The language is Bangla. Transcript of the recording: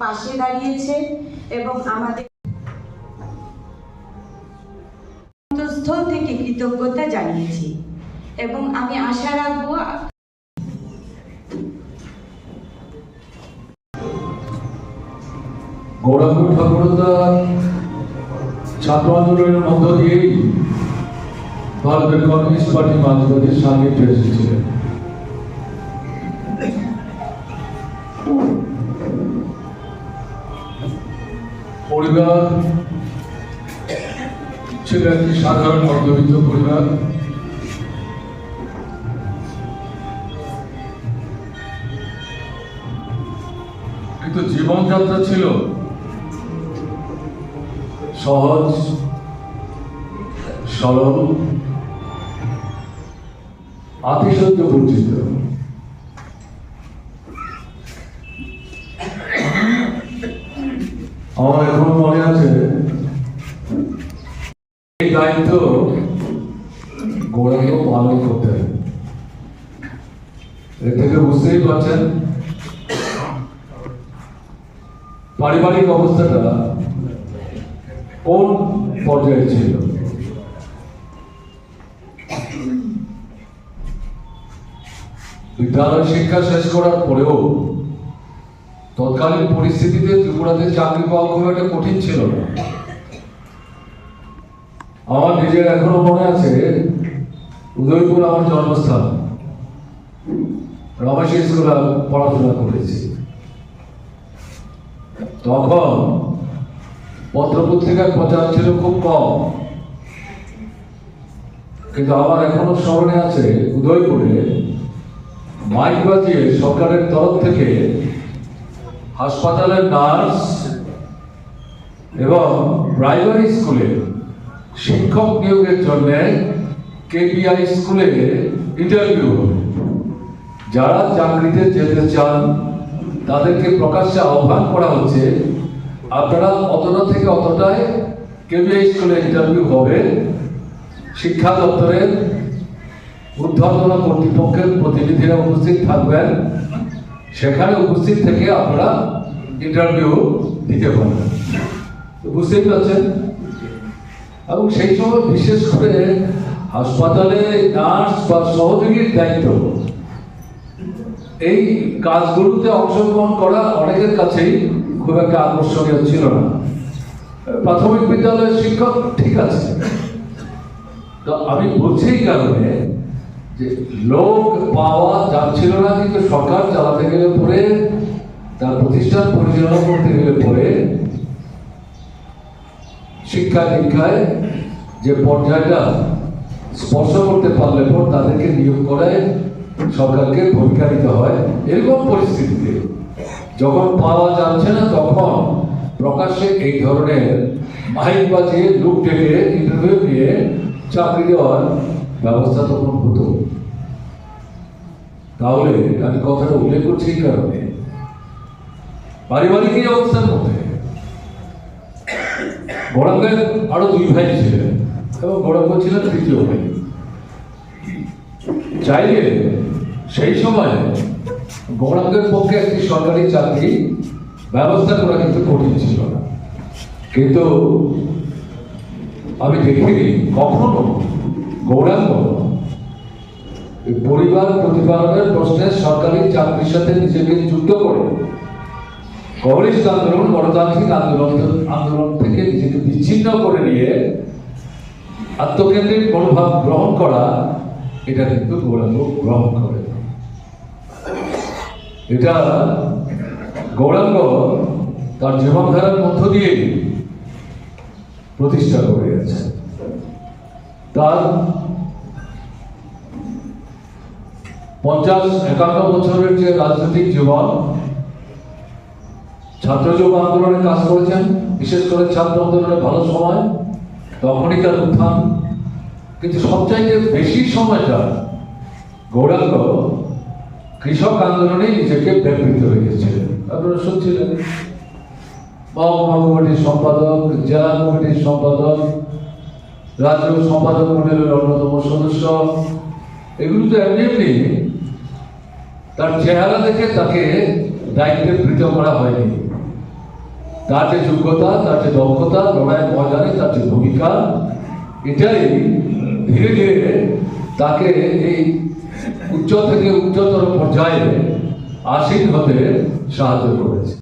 পাশে দাঁড়িয়েছে এবং আমাদের অন্তঃস্থল থেকে কৃতজ্ঞতা জানিয়েছি এবং আমি আশা রাখব গৌরাঙ্গ ঠাকুরদা ছাত্র আন্দোলনের মধ্য দিয়েই ভারতের কমিউনিস্ট পার্টি মার্ক্সবাদীর সান্নিধ্যে এসেছিলেন। পরিবার ছিল একটি সাধারণ মধ্যবিত্ত পরিবার। কিন্তু জীবনযাত্রা ছিল সহজ সরল আতিশয্য বর্জিত আমার এখন মনে আছে। এই দায়িত্ব গোড়াকে পালন করতে হবে। এর থেকে বুঝতেই পারছেন পারিবারিক অবস্থাটা কোন পর্যায়ে ছিল? বিদ্যালয় শিক্ষা শেষ করার পরেও তৎকালীন পরিস্থিতিতে ত্রিপুরাতে চাকরি পাওয়া খুব একটা কঠিন ছিল না। আমার নিজের এখনও মনে আছে, উদয়পুর আমার জন্মস্থান। রমেশ স্কুলে পড়াশোনা করেছি। তখন পত্রপত্রিকার প্রচার ছিল খুব কম। কিন্তু আমার এখনও স্মরণে আছে, উদয়পুরে মাইক বাজিয়ে সরকারের তরফ থেকে হাসপাতালের নার্স এবং প্রাইমারি স্কুলে শিক্ষক নিয়োগের জন্য কেপিআই স্কুলে ইন্টারভিউ হবে। যারা চাকরিতে যেতে চান, তাদেরকে প্রকাশ্যে আহ্বান করা হচ্ছে, আপনারা অতটা থেকে অতটায় কেবিআই স্কুলে ইন্টারভিউ হবে। শিক্ষা দপ্তরের ঊর্ধ্বতন কর্তৃপক্ষের প্রতিনিধিরা উপস্থিত থাকবেন। সেখানে উপস্থিত থেকে আপনারা ইন্টারভিউ দিতে পারবেন। তো বুঝতেই পারছেন এবং সেই সময় বিশেষ করে হাসপাতালে নার্স বা সহযোগীর দায়িত্ব। এই কাজগুলোতে অংশগ্রহণ করা অনেকের কাছেই খুব একটা আকর্ষণীয় ছিল না। প্রাথমিক বিদ্যালয়ের শিক্ষক ঠিক আছে। তো আমি বলছি কারণে যে লোক পাওয়া যাচ্ছিল না, কিন্তু সরকার চালাতে গেলে পরে, তার প্রতিষ্ঠান পরিচালনা করতে গেলে পরে, শিক্ষা দীক্ষায় যে পর্যায়টা স্পর্শ করতে পারলে পর তাদেরকে নিয়োগ করায় সরকারকে ভূমিকা নিতে হয়, এরকম পরিস্থিতিতে। যখন পাওয়া যাচ্ছে না, তখন প্রকাশ্যে এই ধরনের মাইক বাজিয়ে লোক ডেকে ইন্টারভিউ নিয়ে চাকরি দেওয়ার ব্যবস্থা তখন হতো। তাহলে আমি কথাটা উল্লেখ করছি এই কারণে। পারিবারিক এই অবস্থার মধ্যে গৌরাঙ্গের আরও দুই ভাই ছিলেন এবং গৌরাঙ্গ ছিলেন তৃতীয় ভাই। চাইলে সেই সময় গৌরাঙ্গের পক্ষে একটি সরকারি চাকরি ব্যবস্থা করা কিন্তু কঠিন ছিল না। কিন্তু আমি দেখিনি কখনো গৌরাঙ্গ পরিবার প্রতিপালনের প্রশ্নে সরকারি চাকরির সাথে নিজেকে যুক্ত করে। কমিউনিস্ট আন্দোলন গণতান্ত্রিক আন্দোলন আন্দোলন থেকে নিজেকে বিচ্ছিন্ন করে নিয়ে আত্মকেন্দ্রিক মনোভাব গ্রহণ করা, এটা কিন্তু গৌরাঙ্গ গ্রহণ করে। এটা গৌরাঙ্গ তার জীবনধারার মধ্য দিয়ে প্রতিষ্ঠা করে গেছে। তার পঞ্চাশ একান্ন বছরের যে রাজনৈতিক জীবন ছাত্র যুব আন্দোলনে কাজ করেছেন, বিশেষ করে ছাত্র আন্দোলনের ভালো সময়, তখনই তার উত্থান। কিন্তু সবচাইতে বেশি সময়টা গৌরাঙ্গ কৃষক আন্দোলনেই নিজেকে ব্যবহৃত হয়ে গেছিলেন। আপনারা শুনছিলেন? মহকুমা কমিটির সম্পাদক, জেলা কমিটির সম্পাদক, রাজ্য সম্পাদক মন্ডলের অন্যতম সদস্য এগুলো তো এমনি এমনি। তার চেহারা দেখে তাকে দায়িত্বে বৃত করা হয়নি। তার যে যোগ্যতা, তার যে দক্ষতা লড়াই ময়দানে তার যে ভূমিকা, এটাই ধীরে ধীরে তাকে এই উচ্চ থেকে উচ্চতর পর্যায়ে আসীন হতে সাহায্য করেছে।